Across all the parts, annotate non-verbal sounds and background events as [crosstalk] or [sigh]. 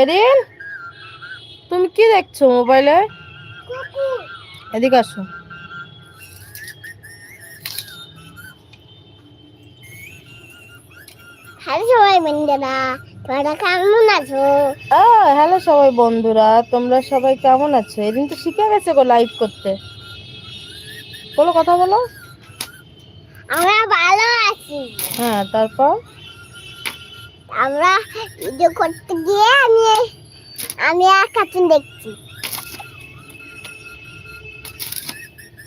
Haerin তুমি কি দেখছ মোবাইলে? এদিকে আসো। হ্যালো সবাই বন্ধুরা তোমরা কেমন আছো? হ্যালো সবাই বন্ধুরা তোমরা সবাই কেমন আছো? এদিন তো শিখে গেছে গো লাইভ করতে। বলো কথা বলো। আমরা ভালো আছি। হ্যাঁ তারপর? আমরা ভিডিও করতে গিয়ে আমি আমি আর কার্টুন দেখছি।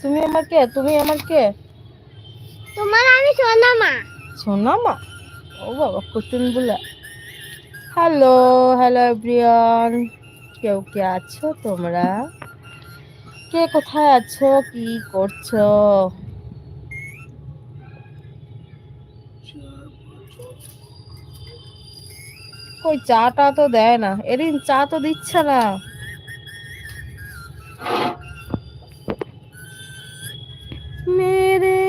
তুমি আমার কে? তুমি আমার কে? তোমার আমি সোনা মা। সোনা মা? ও বাবা কুটুন বলে। হ্যালো হ্যালো এভরিওয়ান কেউ কে আছো তোমরা? কে কোথায় আছো? কি করছ? কই চাটা তো দেয় না। এদিন চা তো দিচ্ছে না। মেরে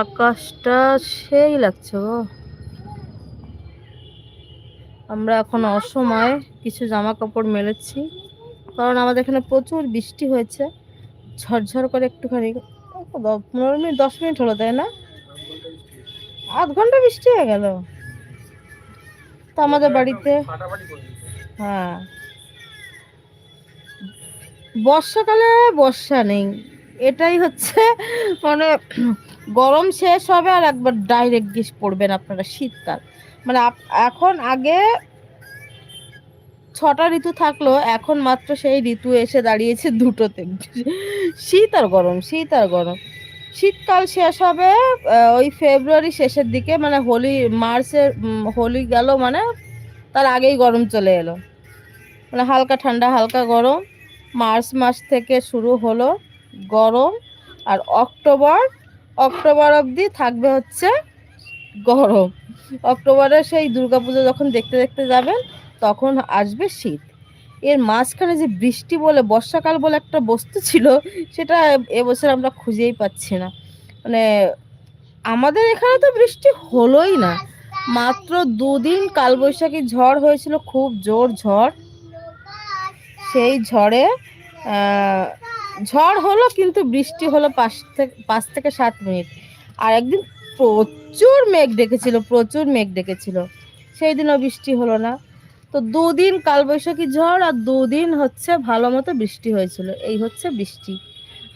আকাশটা সেই লাগছে গো। আমরা এখন অসময়ে কিছু জামা কাপড় মেলেছি। কারণ আমাদের এখানে প্রচুর বৃষ্টি হয়েছে। ঝরঝর করে একটুখানি পনেরো মিনিট, দশ মিনিট হলো, তাই না? আধ ঘণ্টা বৃষ্টি হয়ে গেল। তো আমাদের বাড়িতে হ্যাঁ। বর্ষাকালে বর্ষা নেই। এটাই হচ্ছে মানে গরম শেষ হবে আর একবার ডাইরেক্ট গ্রীষ্ম পড়বেন আপনারা, শীতকাল। মানে এখন আগে ছটা ঋতু থাকল, এখন মাত্র সেই ঋতু এসে দাঁড়িয়েছে দুটোতে। শীত আর গরম, শীত আর গরম। শীতকাল শেষ হবে ওই ফেব্রুয়ারি শেষের দিকে মানে হোলি, মার্চের হোলি গেল মানে তার আগেই গরম চলে এলো। মানে হালকা ঠান্ডা, হালকা গরম। মার্চ মাস থেকে শুরু হলো গরম। আর অক্টোবর অক্টোবর অবধি থাকবে হচ্ছে গরম। অক্টোবরে সেই দুর্গাপুজো যখন দেখতে দেখতে যাবেন, তখন আসবে শীত। এর মাঝখানে যে বৃষ্টি বলে, বর্ষাকাল বলে একটা বস্তু ছিল, সেটা এবছর আমরা খুঁজেই পাচ্ছি না। মানে আমাদের এখানে তো বৃষ্টি হলোই না। মাত্র দুদিন কালবৈশাখী ঝড় হয়েছিল, খুব জোর ঝড়। সেই ঝড়ে ঝড় হলো, কিন্তু বৃষ্টি হলো পাঁচ থেকে পাঁচ থেকে সাত মিনিট। আর একদিন প্রচুর মেঘ ডেকেছিল, প্রচুর মেঘ ডেকেছিল। সেই দিনও বৃষ্টি হলো না। তো দুদিন কালবৈশাখী ঝড় আর দুদিন হচ্ছে ভালো মতো বৃষ্টি হয়েছিল। এই হচ্ছে বৃষ্টি।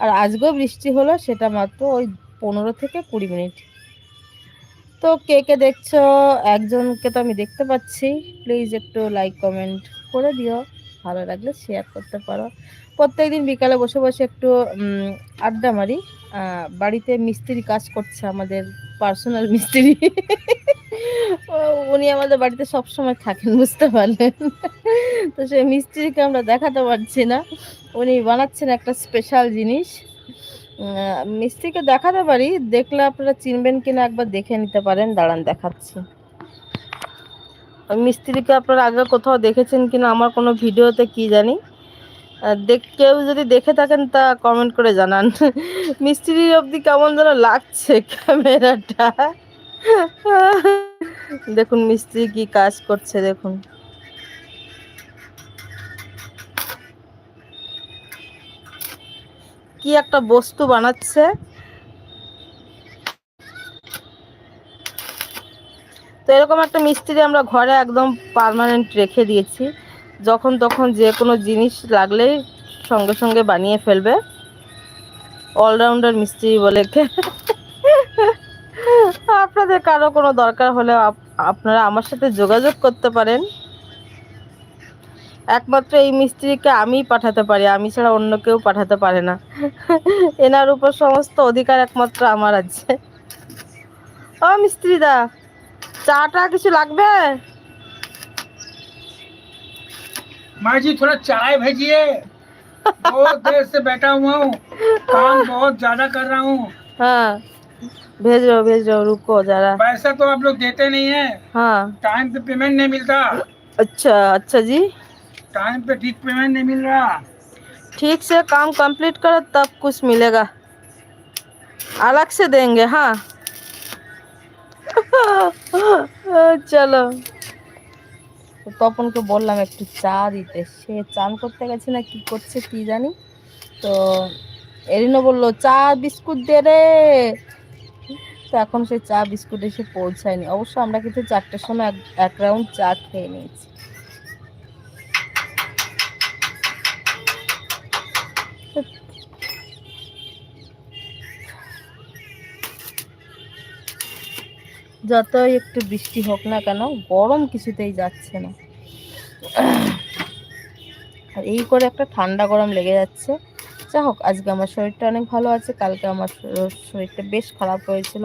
আর আজকেও বৃষ্টি হলো সেটা মাত্র ওই পনেরো থেকে কুড়ি মিনিট। তো কে কে দেখছ? একজনকে তো আমি দেখতে পাচ্ছি। প্লিজ একটু লাইক, কমেন্ট করে দিও। ভালো লাগলে শেয়ার করতে পারো। প্রত্যেকদিন বিকালে বসে বসে একটু আড্ডা মারি। বাড়িতে মিস্ত্রি কাজ করছে আমাদের পার্সোনাল মিস্ত্রি। উনি আমাদের বাড়িতে সব সময় থাকেন, বুঝতে পারলেন? তো সেই মিস্ত্রিকে আমরা দেখাতে পারছি না। উনি বানাচ্ছেন একটা স্পেশাল জিনিস। মিস্ত্রিকে দেখাতে পারি? দেখলে আপনারা চিনবেন কিনা, একবার দেখে নিতে পারেন। দাঁড়ান, দেখাচ্ছি। মিস্ত্রিকে আপনারা আগে কোথাও দেখেছেন কিনা, আমার কোনো ভিডিওতে কি জানি? কেউ যদি দেখে থাকেন তা কমেন্ট করে জানান। মিস্ত্রির অবধি কেমন যেন লাগছে ক্যামেরাটা দেখুন মিস্ত্রি কি কাজ করছে, দেখুন। কি একটা বস্তু বানাচ্ছে। তো এরকম একটা মিস্ত্রি আমরা ঘরে একদম পার্মানেন্ট রেখে দিয়েছি। যখন তখন যে কোনো জিনিস লাগলেই সঙ্গে সঙ্গে বানিয়ে ফেলবে। অলরাউন্ডার মিস্ত্রি বলে আপনাদের কারও কোনো দরকার হলে আপ- আপনারা আমার সাথে যোগাযোগ করতে পারেন। একমাত্র এই মিস্ত্রিকে আমিই পাঠাতে পারি, আমি ছাড়া অন্য কেউ পাঠাতে পারে না। এনার উপর সমস্ত অধিকার একমাত্র আমার আছে। ও মিস্ত্রিদা, চাটা কিছু লাগবে? माँ जी थोड़ा चाय भेजिए। बहुत देर से बैठा हुआ हूँ। काम बहुत ज़्यादा कर रहा हूँ। हाँ भेज रहा हो भेज रहे हो रुको जरा। पैसा तो आप लोग देते नहीं है। हाँ। टाइम पे पेमेंट नहीं मिलता। अच्छा अच्छा जी। टाइम पे ठीक पेमेंट नहीं मिल रहा। ठीक से काम कंप्लीट करो तब कुछ मिलेगा। अलग से देंगे हाँ। [laughs] চলো তো তপনকে বললাম, একটু চা দিতে। সে চান করতে গেছে না, কি করছে কি জানি? তো এরিনো বলল, চা, বিস্কুট দে রে। তো এখন সে চা, বিস্কুট এসে পৌঁছায়নি। অবশ্য আমরা কিন্তু চারটের সময় এক- রাউন্ড চা খেয়ে নিয়েছি। যতই একটু বৃষ্টি হোক না কেন, গরম কিছুতেই যাচ্ছে না। আর এই করে একটা ঠান্ডা গরম লেগে যাচ্ছে। যা হোক, আজকে আমার শরীরটা অনেক ভালো আছে, কালকে আমার শরীরটা বেশ খারাপ হয়েছিল,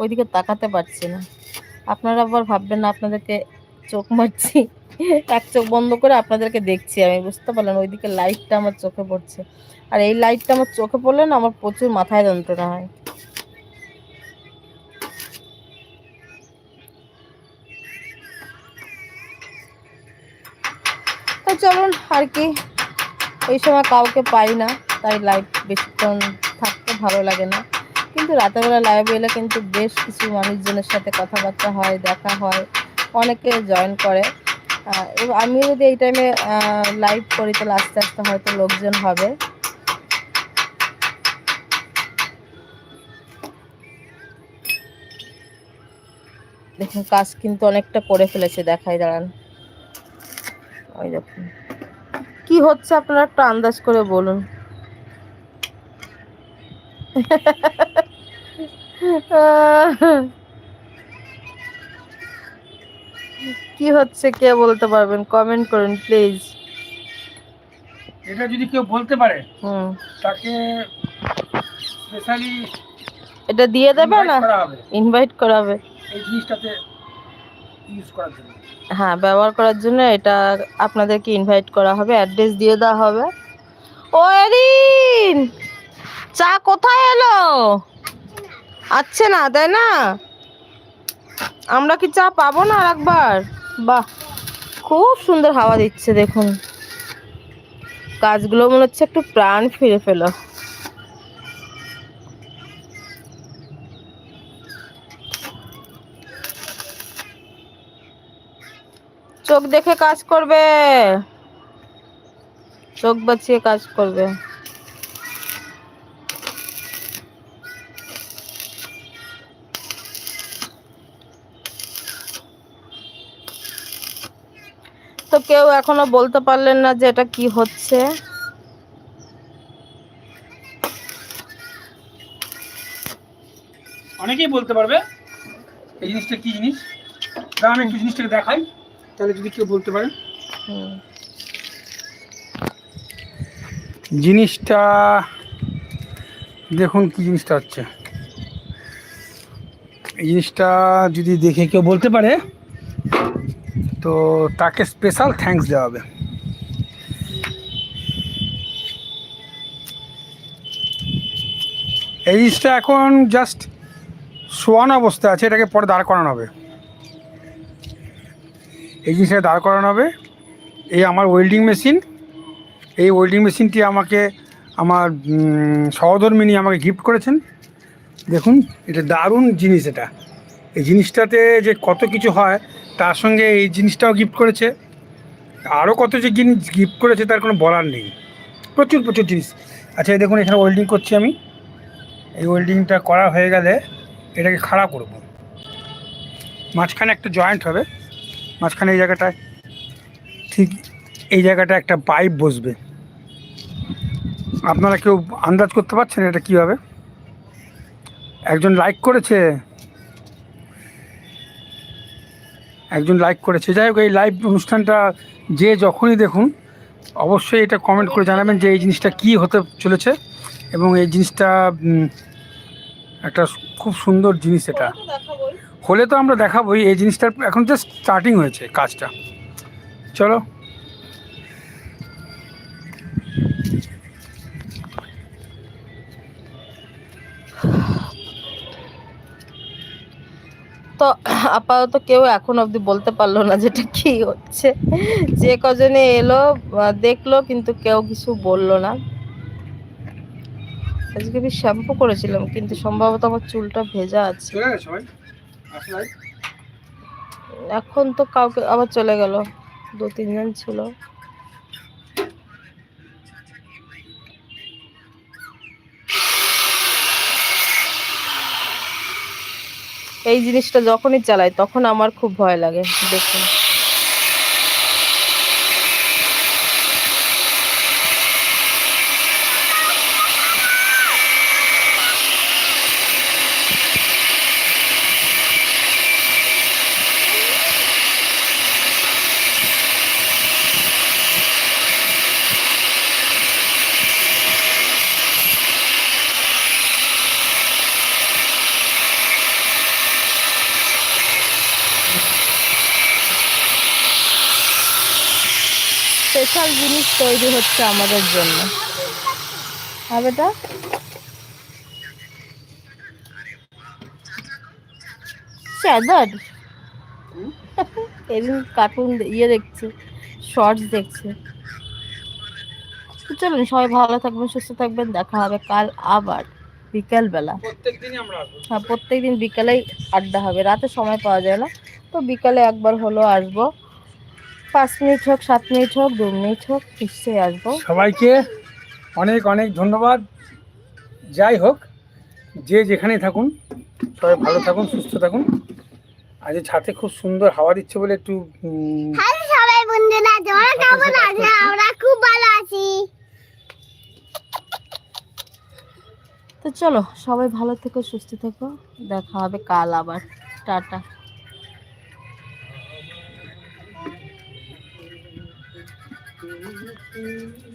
ওইদিকে তাকাতে পারছি না। আপনারা আবার ভাববেন না, আপনাদেরকে চোখ মারছি, এক চোখ বন্ধ করে আপনাদেরকে দেখছি, আমি বুঝতে পারলাম ওইদিকে লাইটটা আমার চোখে পড়ছে। আর এই লাইটটা আমার চোখে পড়লে না, আমার প্রচুর মাথায় যন্ত্রণা হয়। চলুন আর কি। এই সময় কাউকে পাই না, তাই লাইভ বেশিক্ষণ থাকতে ভালো লাগে না। কিন্তু রাতেরবেলা লাইভে এলে কিন্তু বেশ কিছু মানুষজনের সাথে কথাবার্তা হয়, দেখা হয়, অনেকে জয়েন করে। আমিও যদি এই টাইমে লাইভ করি, তাহলে আস্তে আস্তে হয়তো লোকজন হবে। দেখুন, কাজ কিন্তু অনেকটা করে ফেলেছে, দেখাই দাঁড়ান। ওই দেখুন। কি হচ্ছে আপনারা একটু আন্দাজ করে বলুন। কি হচ্ছে কে বলতে পারবেন? কমেন্ট করুন প্লিজ এটা যদি কেউ বলতে পারে হুম। তাকে স্পেশালি এটা দিয়ে দেবে না? করা হবে। ইনভাইট করাবে। এই জিনিসটাতে ইউজ করার জন্য। হ্যাঁ ব্যবহার করার জন্য এটা আপনাদেরকে ইনভাইট করা হবে অ্যাড্রেস দিয়ে দেওয়া হবে। ও, এরিন! চা কোথায় এলো? আচ্ছে না, তাই না? আমরা কি চা পাবো না আর একবার? বাহ, খুব সুন্দর হাওয়া দিচ্ছে, দেখুন। গাছগুলো মনে হচ্ছে একটু প্রাণ ফিরে পেল। চোখ দেখে কাজ করবে। চোখ বাঁচিয়ে কাজ করবে। তো কেউ এখনও বলতে পারলেন না যে এটা কি হচ্ছে। অনেকেই বলতে পারবে এই জিনিসটা কি জিনিস? আমি একটু জিনিসটাকে দেখাই। তাহলে যদি কেউ বলতে পারেন? জিনিসটা দেখুন কি জিনিসটা হচ্ছে। এই জিনিসটা যদি দেখে কেউ বলতে পারে তো তাকে স্পেশাল থ্যাঙ্কস দেওয়া হবে। এই জিনিসটা এখন জাস্ট শোয়ান অবস্থা আছে এটাকে পরে দাঁড় করানো হবে। এই জিনিসটা দাঁড় করানো হবে। এই আমার ওয়েল্ডিং মেশিন এই ওয়েল্ডিং মেশিনটি আমাকে, আমার সহধর্মিনী আমাকে গিফট করেছেন। দেখুন, এটা দারুণ জিনিস এটা। এই জিনিসটাতে যে কত কিছু হয়, তার সঙ্গে এই জিনিসটাও গিফট করেছে। আরও কত যে জিনিস গিফট করেছে, তার কোনো বলার নেই। প্রচুর প্রচুর জিনিস। আচ্ছা দেখুন, এখানে ওয়েল্ডিং করছি আমি। এই ওয়েল্ডিংটা করা হয়ে গেলে, এটাকে খাড়া করব। মাঝখানে একটা জয়েন্ট হবে। মাঝখানে এই জায়গাটায়, ঠিক এই জায়গাটা একটা পাইপ বসবে। আপনারা কেউ আন্দাজ করতে পারছেন এটা কী হবে একজন লাইক করেছে। একজন লাইক করেছে। যাই হোক, এই লাইভ অনুষ্ঠানটা যে যখনই দেখুন, অবশ্যই এটা কমেন্ট করে জানাবেন যে এই জিনিসটা কি হতে চলেছে এবং এই জিনিসটা একটা খুব সুন্দর জিনিস এটা। হলে তো আমরা দেখাবোই এই জিনিসটার এখন জাস্ট স্টার্টিং হয়েছে কাজটা। চলো। তো আপাতত কেউ এখন অবধি বলতে পারল না যেটা কি হচ্ছে। যে কজনে এলো দেখল কিন্তু কেউ কিছু বলল না। আজকে আমি শ্যাম্পু করেছিলাম কিন্তু সম্ভবত আমার চুলটা ভেজা আছে। এখন তো কাউকে আবার চলে গেল। দু তিনজন ছিল। এই জিনিসটা যখনই চালাই, তখন আমার খুব ভয় লাগে। দেখুন। স্পেশাল জিনিস তৈরি হচ্ছে আমাদের জন্য। হ্যাঁ বেটা? চাদর এদিন কার্টুন ইয়ে দেখছে শর্টস দেখছে। তো চলুন সবাই ভালো থাকবেন সুস্থ থাকবেন দেখা হবে কাল আবার বিকেল বেলা প্রত্যেক দিনই আমরা হ্যাঁ প্রত্যেক দিন বিকালেই আড্ডা হবে রাতে সময় পাওয়া যায় না। তো বিকালে একবার হলো আসব। পাঁচ মিনিট হোক সাত মিনিট হোক দু মিনিট হোক নিশ্চয়ই আসব। সবাইকে অনেক অনেক ধন্যবাদ। যাই হোক যে যেখানেই থাকুন সবাই ভালো থাকুন সুস্থ থাকুন। আজ এই ছাতে খুব সুন্দর হাওয়া দিচ্ছে বলে একটু হ্যাঁ সবাই বন্ধুরা তোমরা কেমন আছো আমরা খুব ভালো আছি। তো চলো সবাই ভালো থেকো সুস্থ থেকো। দেখা হবে কাল আবার। টাটা। Mm.